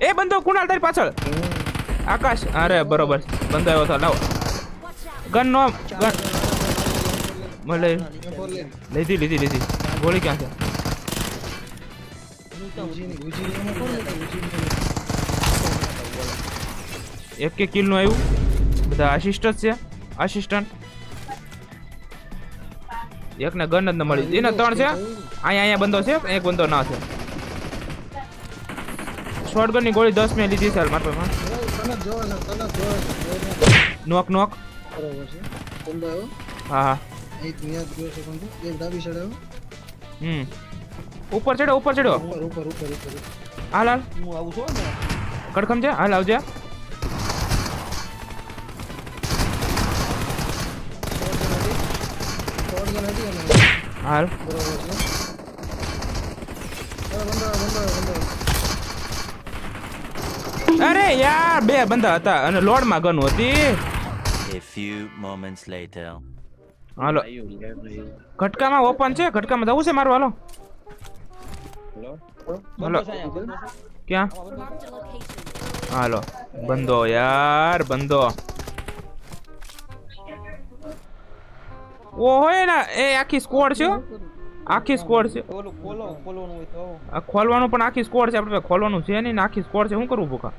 એ બંદો કુણાલ તારી પાછળ. આકાશ, અરે બરોબર. બંદો આવ્યો હતો લાવો. ગન નો, ગન. મળે લીધી લીધી લીધી. ગોળી ક્યાં છે? એક કે કિલનું આવ્યું. બધા આસિસ્ટન્ટ છે. આસિસ્ટન્ટ એકને ગન જ ન મળી. એને ત્રણ છે. અહીંયા અહીંયા બંદો છે. એક બંદો ના છે. શોર્ટગનની ગોળી દસ મે લીધી છે હાલ મારા પાસે નોક નોક. બરોબર છે કોણ આવ્યો હા હા. એક મિનિટ જો સેકન્ડ એક ડાબી આવ્યો હમ. ઉપર ચડો, ઉપર ચડ્યો ઉપર ઉપર ઉપર ઉપર હાલ હાલ. હું આવું છું ને કડખમ છે? હાલ, આવજે. હાલ. બરોબર છે બંદો બંદો બંદો અરે યાર બે બંધા હતા અને લોડમાં ગન હતી A few moments later. હાલો ઘટકામાં ઓપન છે ઘટકામાં જવું છે મારું હાલો હાલો. ક્યાં. હાલો બંધો યાર બંધો ઓહો ને એ આખી સ્કોડ છે. આખી સ્કોડ છે. ઓલું ખોલો ખોલવાનું હોય તો. આ ખોલવાનું પણ આખી સ્કોડ છે આપણે પાસે ખોલવાનું છે નહીં ને આખી સ્કોડ છે શું કરવું ભૂખા?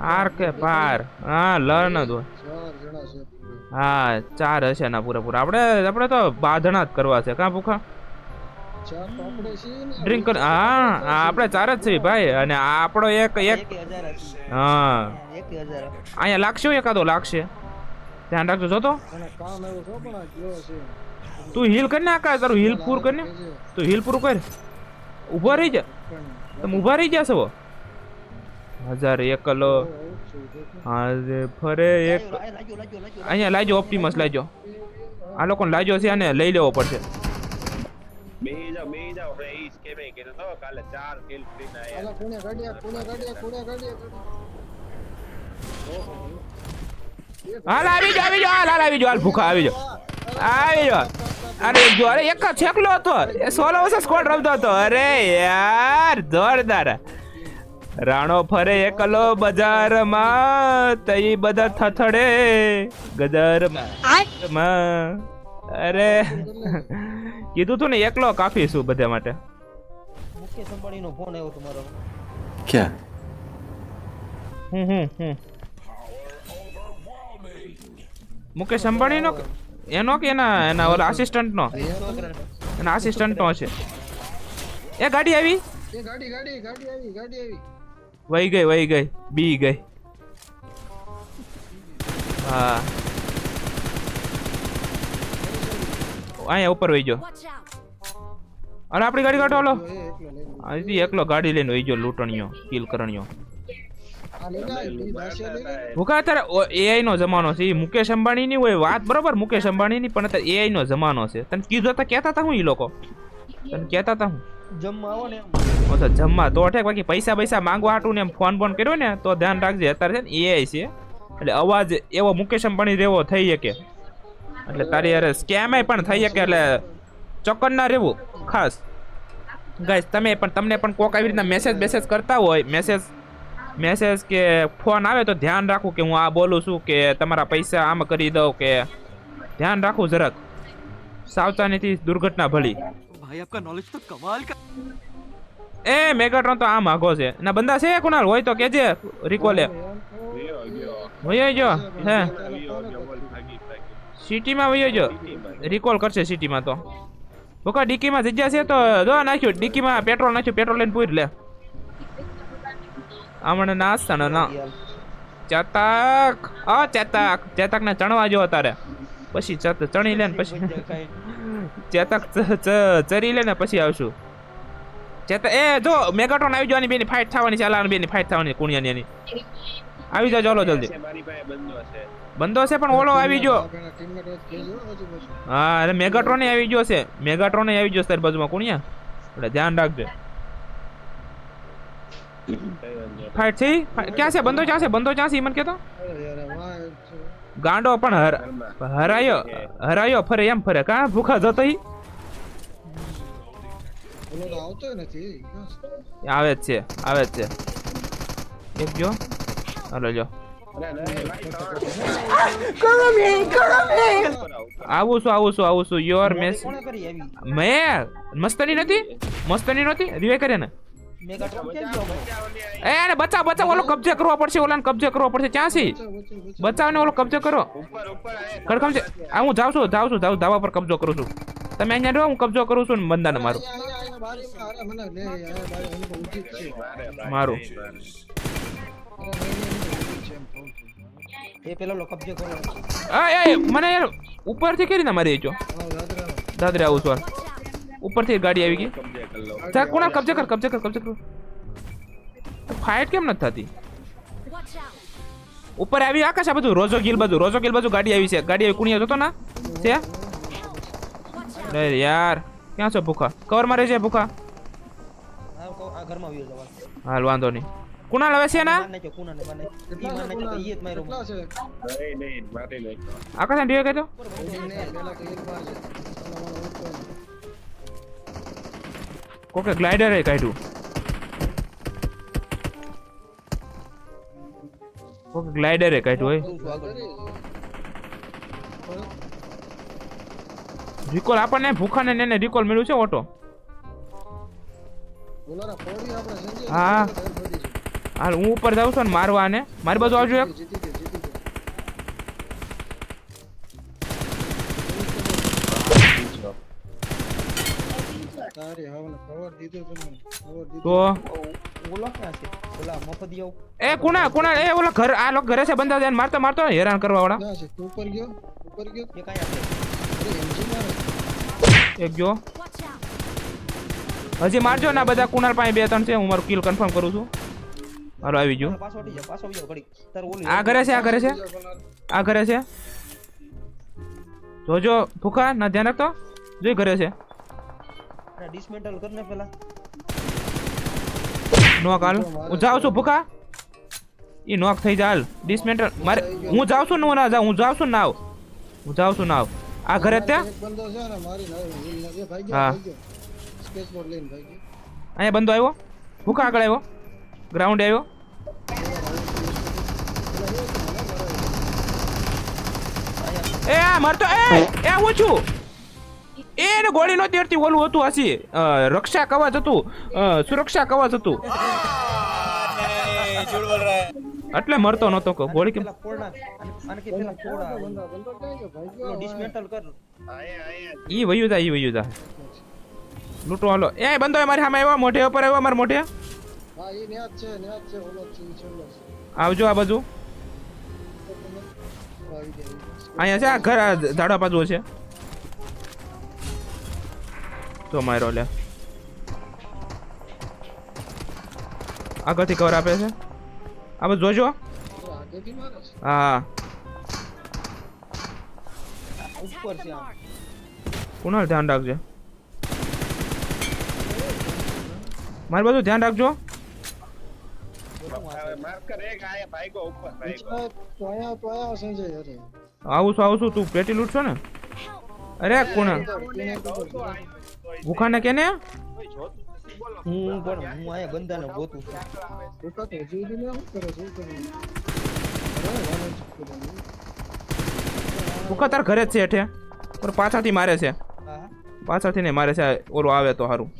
હાર કે પાર હા લર્ન જ હોય. ચાર જણા છે. હા ચાર હશે ના પૂરેપૂરા. આપણે આપણે તો બાધણા જ કરવા છે કાં ભૂખા? ચાર તો આપણે છીએ ને. ડ્રિંક કર હા હા, આપણે ચાર જ છીએ ભાઈ અને આ આપણો એક એક. હા. અહીંયા લાગશે એકાદો? લાગશે. ધ્યાન રાખજો જો તો હિલ આવ્યો આ કા હીલ તારું હીલ પૂર કરી ને. તું હીલ પૂરું કર. ઊભા રહી જા. તમે ઊભા રહી જશો હજાર એકલો હાજે ફરે એક. અહીંયા લાજો ઓપ્ટિમસ લાજો. આ લોકોને લાજો છે અને લઈ લેવો પડશે. હાલો, હાલ આવી જાઓ આવી જાઓ હાલ હાલ આવી જાઓ હાલ ભૂખા આવી જાઓ. આવી જાઓ. અરે જો અરે એક જ છેકલો હતો. એ સોલો વર્ષ સ્કોડ રમતો હતો. અરે યાર જોરદાર. રાણો ફરે એકલો બજારમાં તઈ બધા થથડે ગજારમાં અરે કીધું તું ને એકલો કાફી છું બધા માટે. મુકેશ અંબાણીનો ફોન આવ્યો તમારો. ક્યાં? હમ હમ હમ. મુકેશ અંબાણીનો એનો કે એના એના ઓલા આસિસ્ટન્ટ નો એના આસિસ્ટન્ટનો છે. એ ગાડી આવી? એ ગાડી ગાડી ગાડી આવી ગાડી આવી. વહી ગઈ વહી ગઈ. બી ગઈ. હા. અહીંયા ઉપર વહી ગયો. અરે આપણી ગાડી કાઢો હાલો. અહીંથી એકલો ગાડી લઈને વહી ગયો લૂંટણીયો કિલ કરણીયો ભૂખા અત્યારે એઆઈ નો જમાનો છે. મુકેશ અંબાણી ની હોય વાત બરોબર મુકેશ અંબાણી ની પણ અત્યારે એઆઈ નો જમાનો છે. તને કીધું હતા કેતા હતા હું ઈ લોકો. તને કેતા હતા હું. જમવા આવો ને ઓ તો જમવા તો ઠેક બાકી પૈસા પૈસા માંગવા હાટું ને એમ ફોન બોન કર્યો ને તો ધ્યાન રાખજે અત્યારે છે ને એઆઈ છે. એટલે અવાજ એવો મુકેશ અંબાણી રેવો થઈ શકે. એટલે તારી અરે સ્કેમ પણ થઈ શકે એટલે ચોક્કસ ના રહેવું ખાસ. ગાઈસ તમે પણ તમને પણ કોક આવી રીતના મેસેજ મેસેજ કરતા હોય મેસેજ મેસેજ કે ફોન આવે તો ધ્યાન રાખું કે હું આ બોલું છું કે તમારા પૈસા આમ કરી દઉં કે ધ્યાન રાખું જરાક. સાવધાનીથી દુર્ઘટના ભળી ભાઈ આપકા નોલેજ તો કમાલ કા એ મેગાટ્રોન તો આમ આગો છે. ના બંદા છે કુણાલ? હોય તો કેજે રિકોલે વયો જો હે. સિટીમાં વયો જો રિકોલ કરશે સિટીમાં તો. બોકા ડીકીમાં જગ્યા છે તો જો નાખ્યું. ડીકીમાં પેટ્રોલ નાખ્યું. પેટ્રોલ લઈને પૂરી લે. આમણે નાસ્તા ના. ચેતક. અ ચેતક. ચેતક ને ચણવા જો તારે પછી ચણી લે ને પછી ચેતક ચરી લે ને પછી આવશું. ચેતક એ જો મેગાટ્રોન આવી જવાની બેની ફાઇટ થવાની છે અલાન બેની ફાઇટ થવાની કુણિયાની એની. આવી જાઓ ચાલો જલ્દી. બંધો છે પણ ઓલો આવી ગયો. હા અરે મેગાટ્રોન આવી ગયો છે. મેગાટ્રોન આવી ગયો તારી બાજુમાં કુણિયા. એટલે ધ્યાન રાખજે. ફાઇટ છે ક્યાં છે? બંધો ક્યાં છે? બંદો ક્યાં છે? મને કહેતો. ગાંડો પણ હર હરાયો. હરાયો ફરે એમ ફરે. કા? ભૂખા જતો ઈ? નથી આવે જ છે આવે જ છે. એક જો. હાલો જો આવું છું આવું છું આવું છું. યોર મેસ મેં? મસ્તની નથી મસ્તની નથી રિવે કરે ને એ એને બચાવ બચાવ ઓલો કબજે કરવો પડશે ઓલાને કબજે કરવો પડશે. ક્યાં છે વચ્ચે, વચ્ચે, વચ્ચે. બચાવને ઓલો કબજે કરો. ઉપર ઉપર ખડખમ છે આ હું જાઉં છું જાઉં છું જાઉં ધાવા પર કબજો કરું છું. તમે અહીંયા રહો હું કબજો કરું છું ને બંદાને મારું. મારે. એ પેલા લો કબજે કરો. એ મને યાર ઉપરથી કેરી ના મારી જો. દાદરે આવું છું. હાલ. ઉપરથી ગાડી આવી ગઈ કબજે કરી લો. જા કોણા કબજે કર કબજે કર કબજે કર ફાઇટ કેમ નથી થતી ઉપર આવી આકાશ આ બધું રોજો ગિલ બાજુ રોજો ગિલ બાજુ ગાડી આવી છે ગાડી આવી કુણિયા જોતો ના છે અરે યાર ક્યાં છો ભૂખા કવર મારે છે ભૂખા આ કહો, આ ઘરમાં આવ્યો જવા હાલ વાંધો નહીં કુણાલ હવે છે ના માર નાખ્યો કુનાને માર કોકે ગ્લાઇડર કાઢ્યું. કોકે ગ્લાઇડર કાઢ્યું હોય. રિકોલ આપણને ભૂખાને ને એને રિકોલ મળ્યું છે ઓટો હા. હાલ હું ઉપર જાઉં છું ને મારવા ને મારી બાજુ આવજો એક. તો ઓલો ક્યાં છે? ઓલા મફતિયાઓ એ કુણા કુણા એ ઓલા ઘર આ લોકો ઘરે છે બંદા ધ્યાન મારતો મારતો હેરાન કરવા વાળા ક્યાં છે? તું ઉપર ગયો? ઉપર ગયો? એ કાંઈ આપે. અરે MG મારે. એક જો. હજી મારજો ને બધા કુણાલ પાસે બે ત્રણ છે હું મારું કિલ કન્ફર્મ કરું છું. હાલો આવી ગયું. પાછો હટી જા પાછો આવી ઘડી તાર ઓલી આ ઘરે છે આ ઘરે છે. આ ઘરે છે. જોજો ભૂખા ના ધ્યાન રાખતો. જોઈ ઘરે છે. ડિસમેન્ટલ કરને પેલા. નોક હાલ. હું જાઉં છું ભૂખા? ઈ નોક થઈ જા હાલ. ડિસમેન્ટલ મારે હું જાઉં છું ને હું ના જાઉં હું જાઉં છું ના આવ. હું જાઉં છું ના આવ. આ ઘરે ત્યાં? હા. ગયો ભાઈ ગયો. સ્કેચબોર્ડ લઈને ભાઈ ગયો. અહીંયા બંધો આવ્યો? ભૂખા આગળ આવ્યો? ગ્રાઉન્ડ આવ્યો? એ આ મરતો એ એ હું છું. એને ગોળી નહોતી અડતી ઓલું હતું હસી રક્ષા કવચ હતું. સુરક્ષા કવચ હતું. એટલે મરતો નહોતો કે ગોળી કેમ. ઈ વયું જા, ઈ વયું જા. લૂટો હાલો. એ બંધો મારી સામે આવ્યો, મોઢે ઉપર આવ્યો મારા મોઢે. આવજો આ બાજુ. અહીંયા છે, આ ઘર, આ ઝાડવા બાજુ છે. તો મારો લે આગળથી કવર આપે છે? આ બધું જોજો. હા. ઉપર ધ્યાન રાખજો. મારી બાજુ ધ્યાન રાખજો. આવું છું આવું છું. તું પેટી લૂટશો ને? અરે છે. ભૂખાને કે ને? કોઈ જોતું નથી, બોલો. હું પણ હું આયા બંદાને ગોતું છું. તો તો સુધી ને શું કરે છે. ભૂખા તાર ઘરે જ છે હેઠે. પણ પાછળથી મારે છે. પાછાથી પાછળથી નહીં મારે છે. ઓલો આવે તો સારું.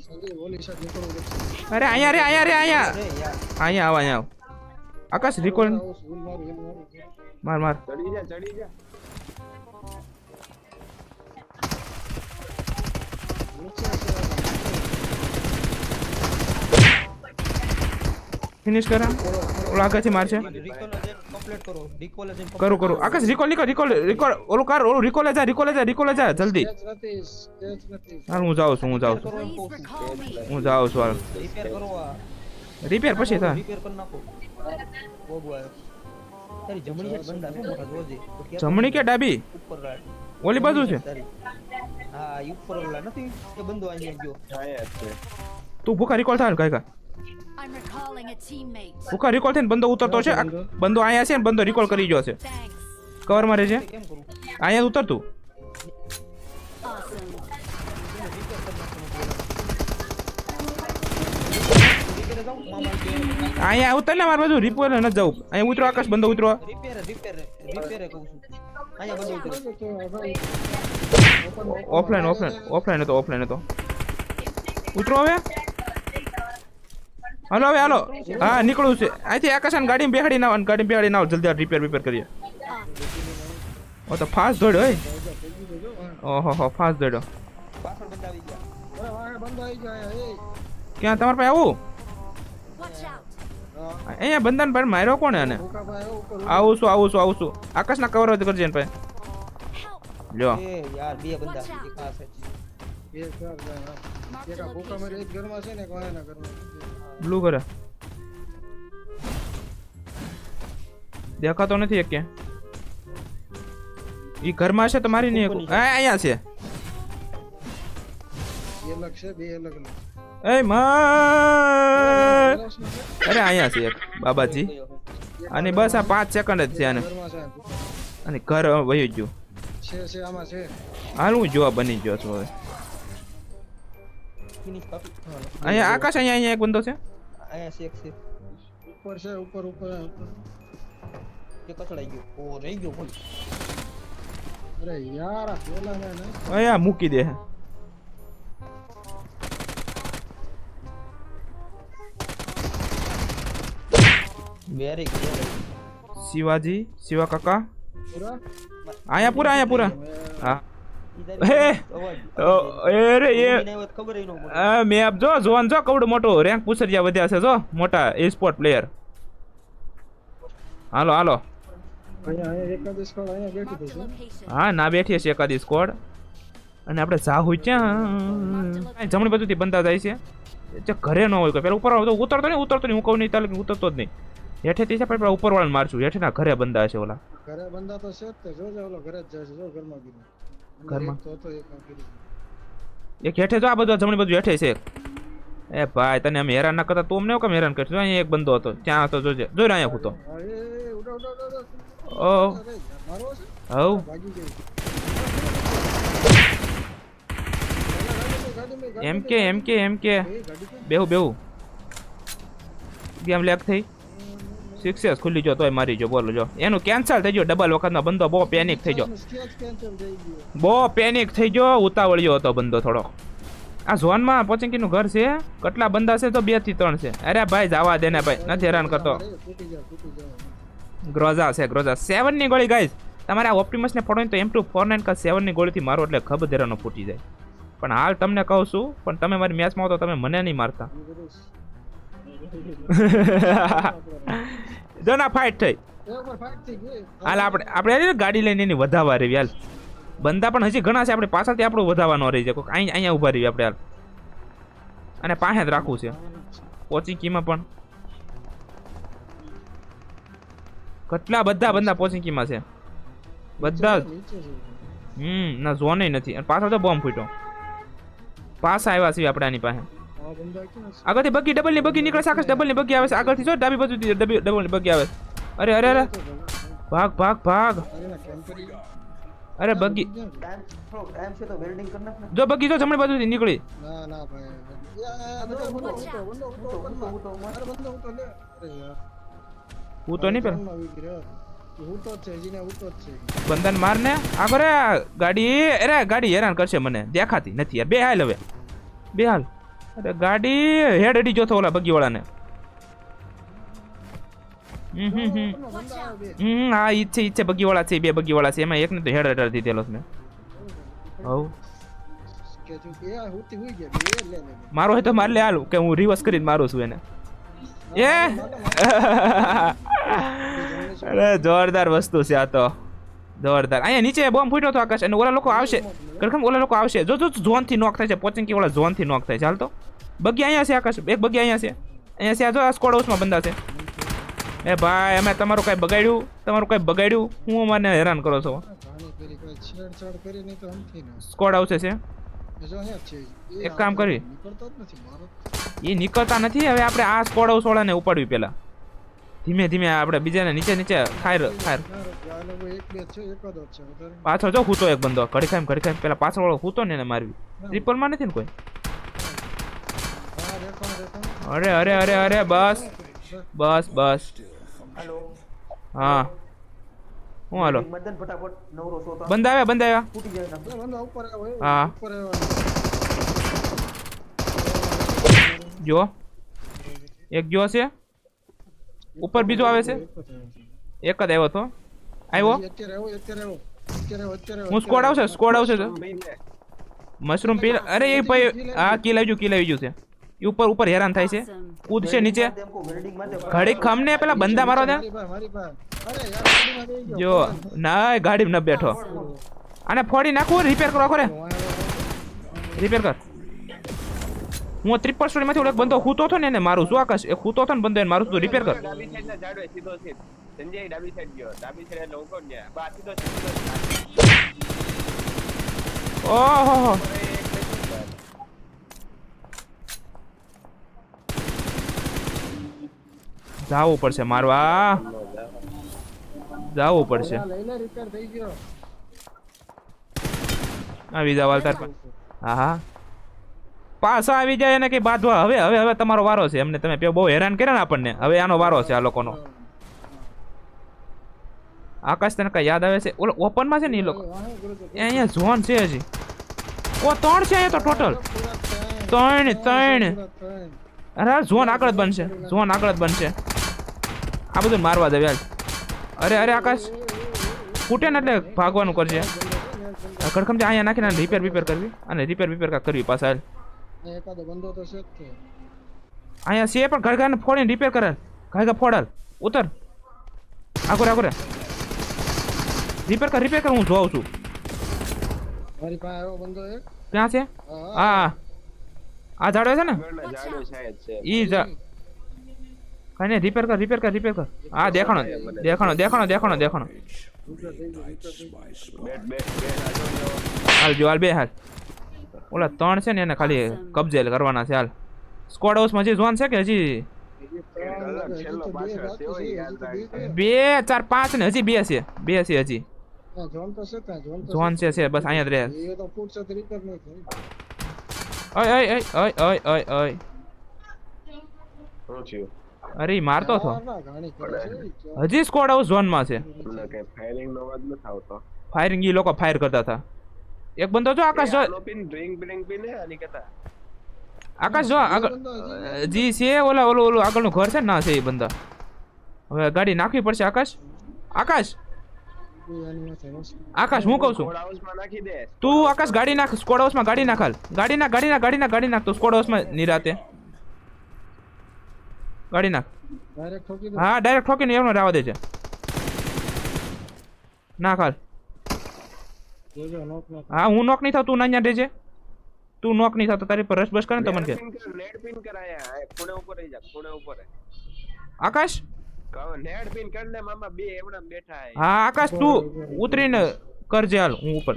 અરે અહીંયા રે અહીંયા રે અહીંયા. અહીંયા આવ અહીંયા આવ. આકાશ રિકોલ. માર માર. ચડી જા ચડી જા. ફિનિશ કરા? ઓલો આગળથી મારશે કરો કરું કરું. આકાશ રિકોલ નીકળ રિકોલ રિકોલ ઓલું કર ઓલું રિકોલે જા રિકોલે જા રિકોલે જા જલ્દી. હાલ હું જાઉં છું હું જાઉં છું. હું જાઉં છું હાલ. રિપેર કરો આ. રિપેર પછી તારી જમણી કે ડાબી? ઓલી બાજુ છે. હા ઉપર ઓલા નથી એ બંધો આવી ગયો. તું ભૂખા રિકોલ થાય કાકા ભૂખા રિકોલ થઈને બંદો ઉતરતો છે બંદો. અહીંયા છે ને બંદો રિકોલ કરી ગયો છે કવરમાં કવર મારે છે અહીંયા ઉતરતું અહીંયા ઉતર ને મારે બધું રિપેર ન જવું અહીંયા ઉતરો આકાશ બંધો ઉતરો. ઓફલાઈન ઓફલાઈન ઓફલાઈન હતો ઓફલાઈન હતો. ઉતરો હવે. હાલો હવે હાલો. હા નીકળું છે. અહીંથી આકાશાન ગાડીમાં બેહાડી ના ગાડી બેહાડી ના જલ્દી રિપેર રિપેર કરીએ. ઓ તો ફાસ્ટ દોડ હોય ઓહો હો ફાસ્ટ એ ક્યાં તમારે પાસે આવું? અહીંયા બંધન પર માર્યો કોને આને? ભાઈ આવું છું આવું છું આવું છું. આકાશના કવર હોય તો કરજે ને ભાઈ. લ્યો. યાર બે બંદા આ છે એક ઘરમાં છે ને એક ઘરમાં. બ્લુ કરે. દેખાતો નથી એક કે ઈ ઘરમાં છે તો મારી નહીં એકું. આ અહીંયા છે. અલગ છે બે અલગ અલગ. એ માં અરે અહીંયા છે એક બાબાજી. અને બસ આ પાંચ સેકન્ડ જ છે આને. અને ઘર વહી ગયું. છે છે આમાં છે. હાલ હું જોવા બની ગયો છું હવે. અહીંયા આકાશ અહીંયા અહીંયા એક બંદો છે. અહીંયા એક છે. ઉપર છે ઉપર ઉપર ઉપર. એ કચડાઈ ગયો. ઓ રહી ગયો કોઈ અરે યાર આ પેલા ને અહીંયા મૂકી દે. વેરી ગુડ શિવાજી શિવા કાકા. પૂરા? આયા પૂરા અહીંયા પૂરા. હા. હે? આપજો ઓ, અરે એ ખબર ય ન પડે. આ મેપ જો જોન જો કવડું મોટું. રેન્ક પુસરિયા વધ્યા છે જો. મોટા એ સ્પોર્ટ પ્લેયર હાલો. હાલો. હા ના બેઠીએ છીએ એકાદી સ્કોડ અને આપણે જાહુ ક્યાં? જમણી બાજુથી બંધા જાય છે. જે ઘરે ન હોય કોઈ. પેલા ઉપર ઉતરતો નહીં ઉતરતો નહીં. હું કહું નહીં તાલે ઉતરતો જ નહીં. હેઠેથી છે પણ ઉપર વાળાને મારશું. હેઠેના ઘરે બંધા છે ઓલા. ઘરે બંધા તો છે જ તે. જોજે ઓલો ઘરે જ જાય છે જો ઘરમાં ઘરમાં? તો તો એક હેઠે જો આ બધું જમણી બાજુ હેઠે છે એ ભાઈ તને અમે હેરાન ના કરતા તું અમને કેમ હેરાન કરશો અહીંયા એક બંદો હતો ત્યાં હતો જોજે. જોઈ રહ્યા હું ઉડા. ઓ. હવ. એમ કે એમ કે એમ કે. બેહુ બેહુ મેં. બેહું બેહું. ગેમ લેક થઈ. સિક્સેસ ખુલ્લી જો તોય મારી જો, બોલો જો. એનું કેન્સલ થઈ ગયો ડબલ વખતનો બંદો બહુ પેનિક થઈ ગયો. બહુ પેનિક થઈ ગયો, ઉતાવળ્યો હતો બંદો થોડો. આ ઝોનમાં પોચિંકીનું ઘર છે, કેટલા બંદા છે તો બેથી ત્રણ છે. અરે ભાઈ, જવા દે ને ભાઈ, નથી હેરાન કરતો. ગ્રોઝા છે ગ્રોઝા સેવનની ગોળી ગાઈઝ તમારે આ ઓપ્ટિમસને ફોડો તો એમ ટુ ફોર નાઇન કા સેવનની ગોળીથી મારો એટલે ખબર ધેરાનો ફૂટી જાય. પણ હાલ તમને કહું છું, પણ તમે મારી મેચમાં હો તો તમે મને નહીં મારતા. જો ના ફાઇટ થઈ. હાલ આપણે આપણે ગાડી લઈને એની વધાવા રહી હાલ. બંદા પણ હજી ઘણા છે આપણે પાછળથી આપણું વધાવવાનો રહી જાય. અહીં અહીંયા ઊભા રહીએ આપણે હાલ. અને પાસે જ રાખવું છે. પોચિંકીમાં પણ. કેટલા બધા બંદા પોચિંકીમાં છે. બધા હમ ના ઝોન નથી. અને પાછળ તો બોમ્બ ફૂટ્યો. પાસ આવ્યા છીએ આપણે આની પાસે. આગળથી બગી ડબલની બગી નીકળે આકાશ ડબલની બગી આવે છે. આગળથી જો, ડાબી બાજુ ડબલની બગી આવે અરે અરે અરે. ભાગ ભાગ ભાગ. અરે, બગી. જો બગી, જો, જમણી બાજુથી નીકળી. હું તો નહીં પેલો બંધન માર ને. આગળ ગાડી અરે ગાડી હેરાન કરશે મને. દેખાતી નથી બે હાલ હવે. બે હાલ. અરે ગાડી હેડ અડી જોતો ઓલા બગી વાળાને હમ હમ. હા, ઈ જ છે, ઈ છે બગી વાળા છે બે બગી વાળા છે, એમાં એકને તો હેડ હેડર દીધેલો છે હવ. મારો હોય તો માર લે હાલ, કે હું રિવર્સ કરીને મારું છું એને. એ? અરે જોરદાર વસ્તુ છે આ તો. જોરદાર. અહીંયા નીચે બોમ્બ ફૂટ્યો હતો આકાશ, અને ઓલા લોકો આવશે. ખરેખર ઓલા લોકો આવશે. જો જો ઝોનથી નોક થાય છે પોચિંગ કે ઓલા ઝોનથી નોક થાય છે. હાલ તો. બગી અહીંયા છે આકાશ. એક બગી અહીંયા છે. અહીંયા છે આ જો, આ સ્કોડ હાઉસમાં બંધા છે. એ ભાઈ, અમે તમારું કાંઈ બગાડ્યું? તમારું કાંઈ બગાડ્યું? હું મને હેરાન કરો છો? તો સ્કોડ હાઉસ છે. એક કામ કરી. એ નીકળતા નથી. હવે આપણે આ સ્કોડ હાઉસ વાળાને ઉપાડવી પહેલા ધીમે ધીમે આપણે બીજાને નીચે નીચે ખાયર ખાયર. પાછળ જો હૂતો એક બંદો. ઘડી ખાઈમ ઘડી ખાઈ પેલા પાછળ વાળો હૂતો ને એને ટ્રિપલમાં નથી ને કોઈ? હા અરે અરે અરે અરે બસ. બસ બસ. હા. હું હાલો? મદન ફટાફટ નવરો સો તો. બંધ આવ્યા બંધ આવ્યા. ફૂટી જાય બે બંદા ઉપર આવ્યો હા. ઉપર આવ્યો જો એક જો છે. ઉપર બીજો આવે છે. એક જ આવ્યો તો આવ્યો? અત્યારે આવ્યો અત્યારે આવ્યો અત્યારે આવ્યો અત્યારે હું સ્કોડ આવશે? સ્કોડ આવશે તો? મશરૂમ પી અરે એ ભાઈ આ કિલ આવી ગયું કિલ આવી ગયું છે. ઉપર ઉપર હેરાન થાય છે. કૂદશે નીચે. ઘડીક ખમને પેલા બંદા મારો ગાડીમાં જો ના ગાડી ન બેઠો. આને ફોડી નાખવું રિપેર કરો ખરે. રિપેર કર. હું ત્રિપલ સ્ટોરી માંથી બંધો ખૂતો હતો ને એને મારું શું આકાશ? એ ખૂતો હતો ને બંદો એને મારું તું રિપેર કર. સંજય ડાબી સાઈડ ગયો. ડાબી સાઈડ એટલે હું ગયા બા સીધો સીધો. ઓહો હો. અરે, એક મિનિટ. જાવું પડશે મારવા. જાવું પડશે. આવી જાવ તાર હા હા પાછા આવી જાય એને કઈ બાંધવા. હવે હવે હવે તમારો વારો છે. એમને તમે બહુ હેરાન કર્યા ને આપણને. હવે આનો વારો છે આ લોકોનો. આકાશ તને કઈ યાદ આવે છે? ઓલો ઓપનમાં છે ને એ લોકો? એ અહીંયા ઝોન છે હજી. ઓ ત્રણ છે અહીંયા તો ટોટલ. ત્રણ ત્રણ. અરે ઝોન આગળ જ બનશે. ઝોન આગળ જ બનશે. આ બધું મારવા દે યાર અરે અરે આકાશ. ફૂટે ને એટલે ભાગવાનું કરજે. કડખમ છે અહીંયા નાખીને રિપેર બિપેર કરવી. અને રિપેર બિપેર કાંક કરવી પાછા હાલ. અહીંયા છે પણ ઘડઘાને ફોડીને રિપેર કરે. ઘરઘા ફોડાલ ઉતર. આગોરે આગોરે. રિપેર કર રિપેર કર હું જોઉં છું. મારી પાસે આવ્યો બંદો એક ક્યાં છે? હા. હા. આ ઝાડવે છે ને? ઈ ઝા નહીં રિપેર કર રિપેર કર રિપેર કર. હા, દેખાણો દેખાણો દેખાણો દેખાણો દેખાણો. હાલ જો, હાલ બે, હાલ. ઓલા ત્રણ છે ને એને ખાલી કબજે કરવાના છે, હાલ. સ્કોડ હાઉસમાં હજી ઝોન છે કે હજી. બે, ચાર, પાંચ ને હજી બે છે. બે છે હજી. જોન છે બસ અહીંયા જ રહે. ઓય ઓય ઓય ઓય ઓય ઓય ઓય. અરે મારતો હતો? ના, ના, છે. હજી સ્કોડ હાઉસ ઝોનમાં છે. મને ફાયરિંગ નો અવાજ નથી આવતો. ફાયરિંગ ઈ લોકો ફાયર કરતા હતા. એક બંદો જો આકાશ જો ડ્રિંક બ્રિંક પીને આની કરતા આકાશ જો આગળ જી છે ઓલા ઓલું ઓલું આગળનું ઘર છે ને ના છે એ બંદા. હવે ગાડી નાખવી પડશે આકાશ? આકાશ. આકાશ હું કહું છું? તું આકાશ ગાડી નાખ સ્કોડ હાઉસમાં ગાડી નાખાલ. ગાડી ના ગાડી ના ગાડી ના ગાડી નાખ તો સ્કોડ હાઉસમાં નિરાતે ગાડી નાખ. ઠોકી દો. હા ડાયરેક્ટ ઠોકીને એમનો રાવા દેજે છે. ના knock. હા હું નોક નહીં થાવ તું ના અહીંયા રહેજે. તું નોક નહીં થતો તારી પર રસ બસ કરે ને તો મને કે. નેટ પિન કર નેટ પિન કર આયા આ ખૂણે ઉપર રહી જા ખૂણે ઉપર રહે. આકાશ? નેટ પિન કર ને મામા બે એવડા બેઠા હા. આકાશ તું ઉતરીને કરજે હાલ હું ઉપર.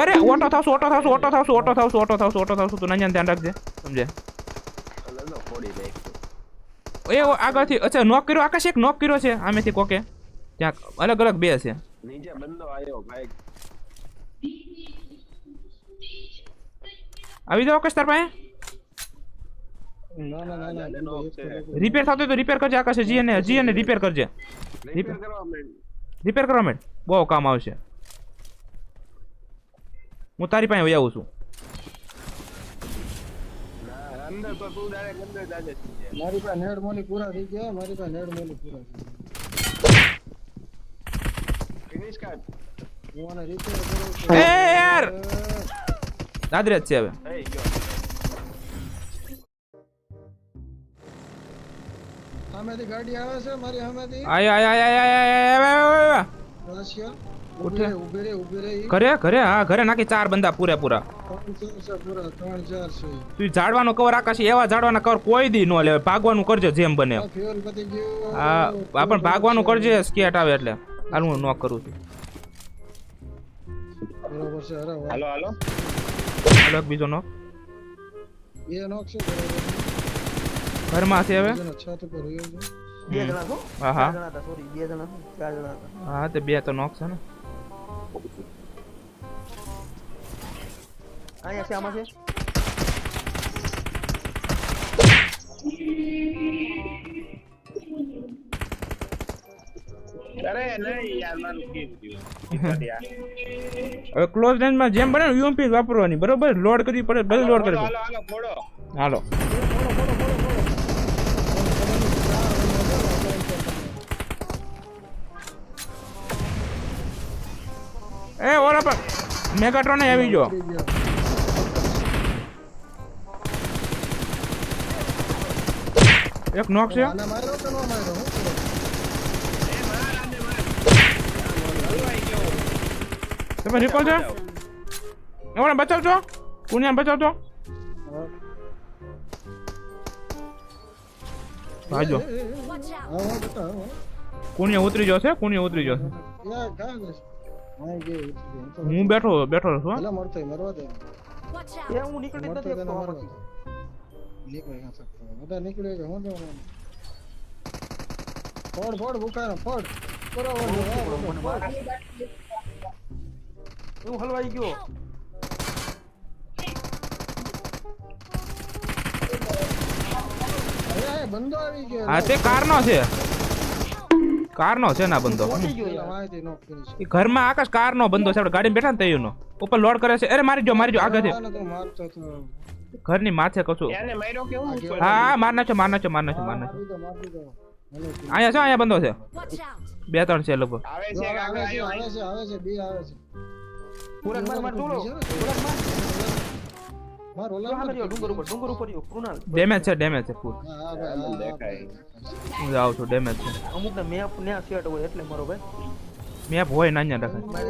અરે ઓટો થાવશું ઓટો થાવશું ઓટો થાવશું ઓટો થાવશું ઓટો થાવશું ઓટો થાવશું તું નાન્યા ધ્યાન રાખજે સમજે. એ આગળથી અચ્છા નોક કર્યો આકાશ એક નોક કર્યો છે આમેથી કોકે? ત્યાં અલગ અલગ બે છે નીચે બંદો આવ્યો ભાઈ. આવી જાઓ આકાશ તાર પાસે? રિપેર થતો તો રિપેર કરજે આકાશ જી અને જી અને રિપેર કરજે. રિપેર કરવા માંડ રિપેર કરવા માંડ બહુ કામ આવશે. હું તારી પાસે વહી આવું છું. ના અંદર તો તું ડાયરેક્ટ અંદર જાજે સીધે. મારી પાસે નેડ મોલી પૂરા થઈ ગયા મારી પાસે નેડ મોલી પૂરા થઈ ગયા. ફિનિશ કર હું આને repair કરું છું. એ યાર! દાદરે જ છે હવે. થઈ ગયો સામેથી ગાડી આવે છે મારી સામેથી. આય આય આય આય આય આય આય આય આય. રશિયા. ઉઠે. ઊભી ઊભી. ઈ. ઘરે ઘરે હા ઘરે નાખી ચાર બંદા પૂરેપૂરા. તું ઝાડવાનો કવર આકાશ એવા ઝાડવાના કવર કોઈ દી ન લે. ભાગવાનું કરજે જેમ બને. હા આ પણ ભાગવાનું કરજે સ્કેટ આવે એટલે. હાલ હું નોક કરું છું. વાહ. હાલો હાલો. બીજો નોક એ knock છે ઘરમાં છે હવે? છત પર રહ્યો છે. બે જણા હા હા. બે જણા હતા સોરી બે જણા ચાર જણા હતા. હા તે બે તો નોક છે ને. અહીંયા છે આમાં છે અરે નહીં યાર મારું kill ગયું. ઘટિયા. હવે ક્લોઝ રેન્જમાં જેમ બને યુએમપી વાપરવાની. બરોબર? લોડ કરવી પડે બધું લોડ કરવી હાલો. એ ઓલા પર મેગાટ્રોન આવી જો એક નોક છે? તમે રિકોલ છે? એવડે બચાવજો. કુનિયા બચાવજો. ભાજો કુનિયા ઉતરી જશે કુનિયા ઉતરી જશે. હા હું બેઠો બેઠો છું એટલે મરતો મરવા દે. એ હું નીકળી નથી મરવા આમાંથી. નીકળી શકતો બધા નીકળે ગયા હું જવાનું? ફોડ ફોડ બુકાનો ફોડ. કરો હું હલવાઈ ગયો? અરે બંદો આવી ગયો. હા તે કારનો છે. કારનો છે ના નો એ ઘરમાં આકાશ કારનો બંદો છે આપણે ગાડી બેઠા ને તૈયારનો ઉપર લોડ કરે છે. અરે મારી જો મારી જો આગળ છે. ઘરની માથે કશું. એને માર્યો કે હું ઉપર? હા હા માર નાખ્યો માર નાખ્યો માર નાખ્યો માર નાખ્યો. અહીંયા છે અહીંયા બંદો છે? બે ત્રણ છે લગભગ. આવે છે આવે છે આવે છે બે આવે છે. પૂરક માર માર પૂરક માર માર ઓલા રહ્યો, ડુંગર ઉપર ડુંગર ઉપર રહ્યો, કૃણાલ. ડેમેજ છે ડેમેજ છે ફૂલ હા ભાઈ દેખાય. હું જાઉં છું ડેમેજ છે. અમુક ને મેપ ને સેટ હોય એટલે મારો ભાઈ. મેપ હોય ના અહીંયા રખાય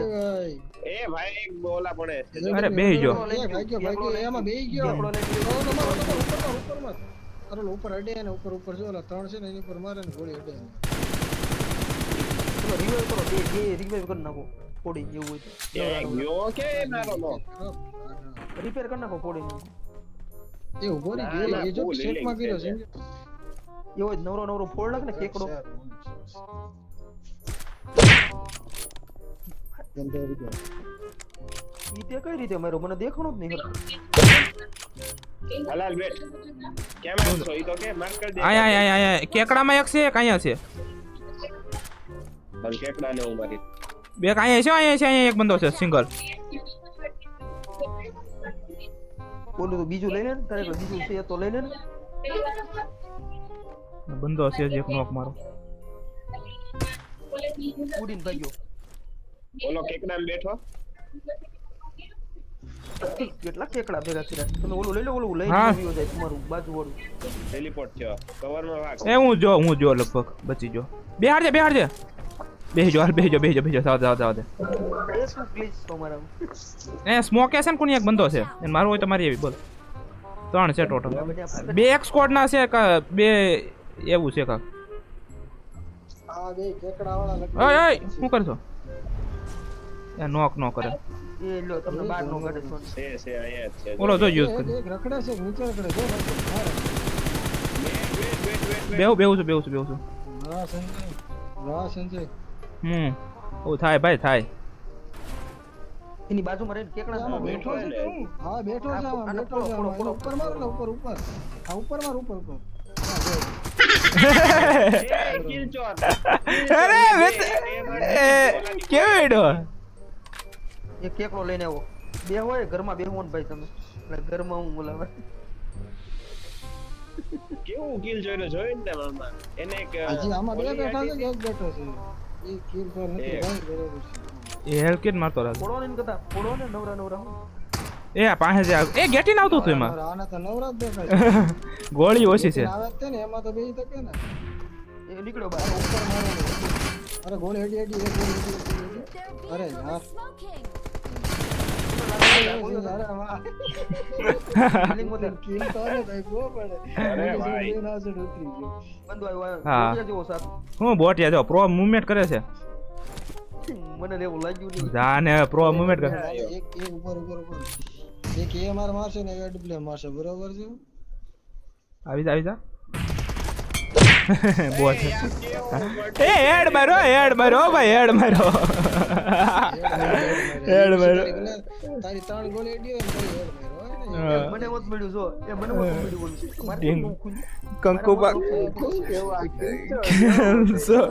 એ ભાઈ એક બોલા પડે. અરે બેહી જો ભાઈ ગયો ભાઈ ગયો એમાં બેહી ગયો. ઉપરમાં અરે ઉપર અડે ને ઉપર ઉપર જો ઓલા ત્રણ છે ને એની ઉપર મારે ને ગોળી અડે ને. રિવાઇવ કરો બે બે રિવાઇવ કરી નાખો. પોડી જેવું હોય તો. એ ગયો કે મારો નો રિપેર કરી નાખો પોડી એ ઊભો રહી ના, ગયો એ જો શેકમાં ગયો છે. એવો જ નવરો નવરો ફોડ નાખ ને કેકડો. ઈ તે કઈ રીતે માર્યો? મને દેખાણો જ નહીં. હલાલ બેટ કેમ છો? ઈ તો કે માર્ક કરી દે. અહીંયા અહીંયા અહીંયા કેકડામાં એક છે એક અહીંયા છે. પણ કેકડા ને ઉમારી બે એક છે અહીંયા છે અહીંયા એક બંદો છે સિંગલ. ઓલું તો બીજું લઈ લે ને તારે બીજું છે. તો લઈ લે ને. બંધો હશે જ એક નોક મારો. ઉડીને ભાગ્યો ઓલો કેકડા બેઠો? કેટલા કેકડા ભેગા કર્યા? તમે ઓલું લઈ લો ઓલું લઈ. ગયો જાય તમારું બાજુ વાળું. ટેલિપોર્ટ થયો. કવરમાં વાગ એ હું જો હું જો લગભગ બચી જો. બેહાડ છે બેહાડ છે બેહી જો હાલ બેહજો બેહજો બેહજો સાવ સાવ સાવ એ શું ગ્લિચ એ સ્મોક છે ને કોની એક બંધો છે? એને મારું હોય તો મારી એવી બોલ. ત્રણ છે ટોટલ બે એક સ્કોડ ના છે કા બે એવું છે કા આ બે કેકડા વાળા લખી ઓય ઓય શું કરશો? એ નોક નો કરે. એ લ્યો તમને બાર નો કાઢે છે છે છે અહીંયા છે. ઓલો જો યુઝ કરે. એક રખડે છે નીચે રખડે જો હા. બેહું બેહું છું બેહું છું બેહું છું. વાહ સંજય વાહ સંજય. હમ. ઓ થાય ભાઈ થાય. એની બાજુમાં રહીને કેકડા સામે બેઠો છે તો હું. હા બેઠો છે બેઠો છે ઉપર માર ને ઉપર ઉપર. હા ઉપર માર ઉપર ઉપર. અરે એ કેકડો લઈને આવો. બે હોય ઘરમાં બેહો ને ભાઈ તમે. એટલે ઘરમાં હું બોલાવે. કેવું કિલ જોઈને જોયું ને મામા એને એક હજી આમાં બે બેઠા છે એક બેઠો છે. એ કિલ પર નથી ભાઈ બરોબર છે. એ હેલ્થ કિટ મારતો રહે પડો ને કદા પડો ને નવરા નવરા એ આ પાસે જ એ ગેટી આવતું હતું એમાં. આના તો નવરા જ દેખાય ગોળી ઓછી છે. આવે છે ને એમાં તો બે તકે ને. એ નીકળ્યો બહાર. ઉપર મારો અરે ગોળી હેડી હેડી અરે યાર. હા. બોટિયા યાદ પ્રો મુવમેન્ટ કરે છે. મને એવું લાગ્યું નહીં. જાને પ્રો મુવમેન્ટ કરે. એક એક ઉપર ઉપર ઉપર. એક એ માર મારશે ને એક ડબલ મારશે. બરોબર છે? આવી જા આવી જા. બોસ એ હેડ મારો હેડ મારો ભાઈ હેડ મારો. હેડ મારો. તારી ત્રણ ગોળી. મને મળ્યું જો. એ મને મળ્યું છું.